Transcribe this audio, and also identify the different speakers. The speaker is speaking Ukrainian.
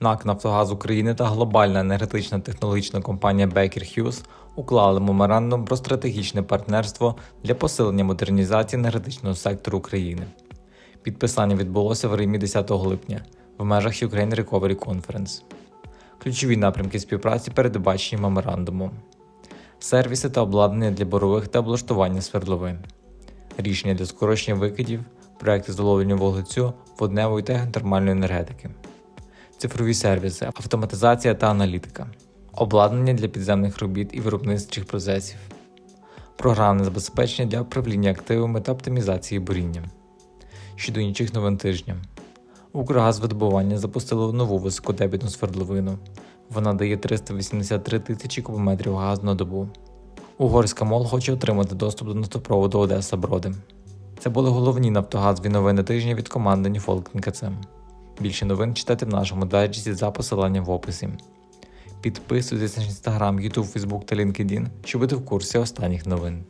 Speaker 1: НАК Нафтогаз України та глобальна енергетична технологічна компанія Baker Hughes уклали меморандум про стратегічне партнерство для посилення модернізації енергетичного сектору України. Підписання відбулося в Римі 10 липня в межах Ukraine Recovery Conference. Ключові напрямки співпраці передбачені меморандумом, сервіси та обладнання для борових та облаштування свердловин, рішення для скорочення викидів, проекти з вуглецю, водневої та геотермальної енергетики, цифрові сервіси, автоматизація та аналітика, обладнання для підземних робіт і виробничих процесів, програмне забезпечення для управління активами та оптимізації буріння. Щодо інших новин тижня. Укргазвидобування запустило нову високодебітну свердловину. Вона дає 383 тисячі кубометрів газу на добу. Угорська мол хоче отримати доступ до нафтопроводу Одеса Броди. Це були головні нафтогазові новини тижня від команди Ньюфолк НКЦ. Більше новин читайте в нашому дайджесті за посиланням в описі. Підписуйтесь на Instagram, YouTube, Facebook та LinkedIn, щоб бути в курсі останніх новин.